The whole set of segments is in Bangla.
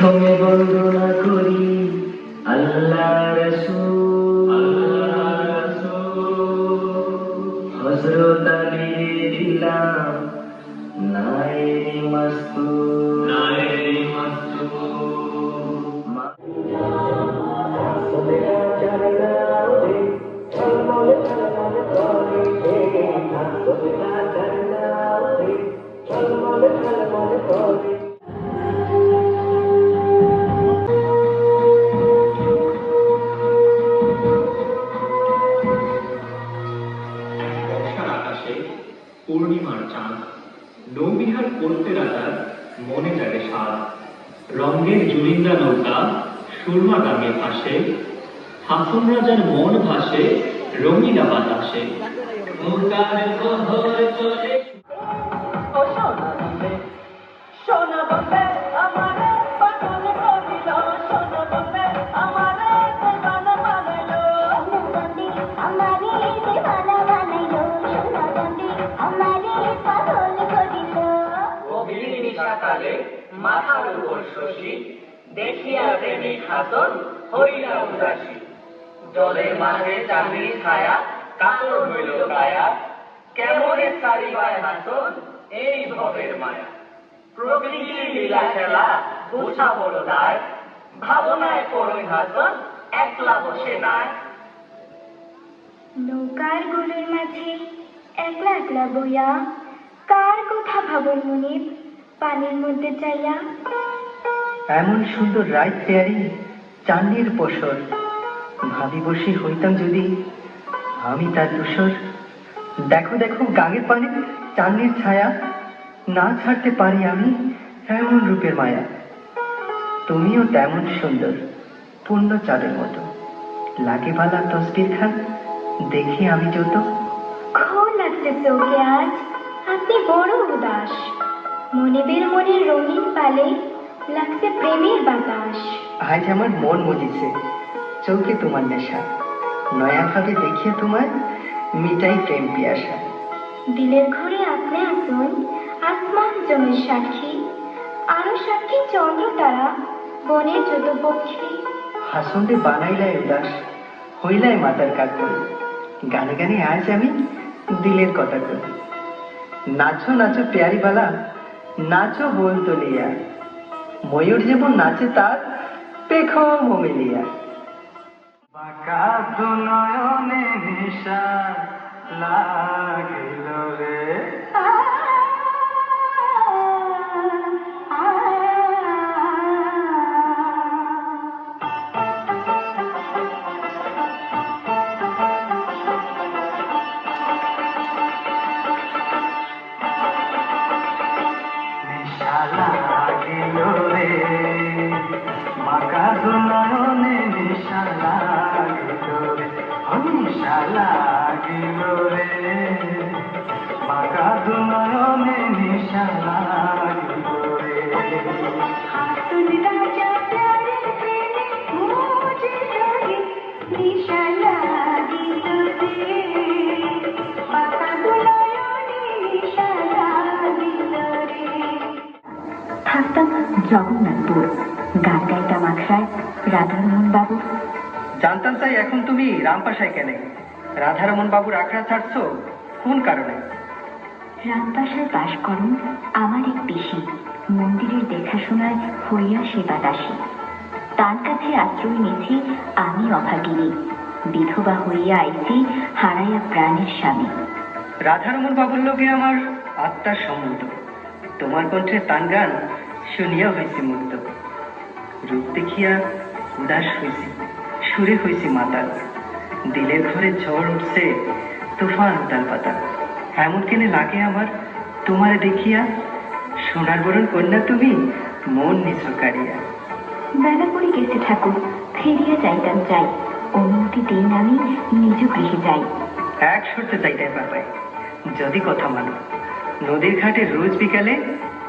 প্রথমে বন্দনা করি আল্লাহ হজরত আলী দিলাম নাই মস্তু পূর্ণিমার চাঁদ, নৌবিহার করতে রাজার মনে জাগে সাদ রঙ্গের জুরিন্দা নৌকা সুরমা গামে ভাসে হাফুন রাজার মন ভাসে রঙিনা বাতাসে। নৌকার চলে নিশাকালে মাথার উপর শশী, দেখিয়া প্রেমিক হাসন হইলা উদাসী। জলের মাঝে চাঁদনি ছায়া কাতর হইল কায়া। কেমনে চারিবায় হাসন এই ভবের মায়া। প্রকৃতির লীলা খেলা, বুঝা বড় দায়। ভাবনায় করই হাসন একলা বসে নাই। নৌকারগুলোর মাঝে একলা একলা বইয়া, কার কথা ভাবন মুনিব? পানির মধ্যে চাইয়া এমন সুন্দর রাত পেয়ারি চান্দির পসর ভাবি বসে হইতাম যদি আমি তার দূষর। দেখো দেখো গাঙের পানে চান্দির ছায়া না ছাড়তে পারি আমি এমন রূপের মায়া। তুমিও তেমন সুন্দর পূর্ণ চাঁদের মতো। লাগে বালা তসবির খান দেখি আমি যত। খো লাগছে চোখে আজ আপনি বড় উদাস। মনিবের মনে রঙিন পালে লাগছে প্রেমের বাতাস। আজ আমার মন মজিছে চৌকে তোমার নেশা। নয়া ভাবে দেখিয়ে তোমার মিটাই প্রেম পিয়াসা। দিলের ঘরে আপনি আসুন আসমান জমের সাক্ষী। আরও সাক্ষী চন্দ্র তারা বনের যত পক্ষী। হাসন্দে বানাইলাই উদাস হইলাই মাতার কাজ করি গানে গানে আজ আমি দিলের কথা করি নাচো নাচো প্যারি বালা নাচো বল তুলিয়া ময়ূর যেমন নাচে তার পেখো মমিলিয়া বাঁকা দুনয়নে নিশা লাগিল রে। দু নয়নে নিশা লাগিল নিশা লাগিল রে। বাঁকা দু নয়নে নিশা লাগিল রে। নিশা রে। থাকতাম জগন্নাথপুর। গান গাইতাম আখড়ায় রাধারমোহন বাবু জানতাম তাই এখন তুমি রামপাশায় কেন? রাধারমন বাবুর আখড়া ছাড়ছো কোন কারণে? রামপাশায় বাস করেন আমার এক পিসি। মন্দিরের দেখাশোনায় হইয়া সেবা দাসী। তার কাছে আশ্রয় নিয়েছি আমি অভাগিনী। বিধবা হইয়া আইছি হারাইয়া প্রাণের স্বামী। রাধারমন বাবুর লোকে আমার আত্মার সম্মত তোমার কণ্ঠে তান গান শুনিয়া হয়েছি মুগ্ধ রূপ দেখিয়া উদাস হয়েছি সুরে হয়েছি মাতাল। দিলের ঘরে ঝড় উঠছে তুফান উতাল পাতা এমন কেনে লাগে আমার? তোমারে দেখিয়া সোনার বরণ কন্যা তুমি মন নিছ কারিয়া বেলা পড়ে গেছে ঠাকুর ফিরিয়া যাইতাম চাই অনুমতি দিন আমি নিজ গৃহে যাই। এক শর্তে চাইতে পারবে যদি কথা মানো। নদীর ঘাটে রোজ বিকালে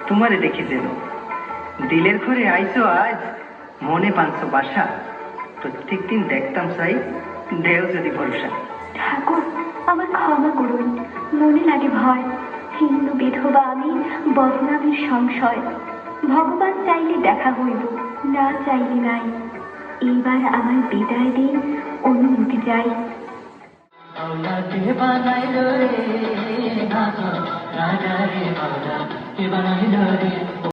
তোমারে দেখি যেন। দিলের ঘরে আইছো আজ মনে পানছো বাসা? প্রত্যেক দিন দেখতাম সাই দেও যদি ভরসা। ঠাকুর আমার ক্ষমা করুন। মনে লাগে ভয়। হিন্দু বিধবা আমি বদনামের সংশয়। ভগবান চাইলে দেখা হইব না চাইলে নাই। এইবার আমার বিদায় দিন অনুমতি যাই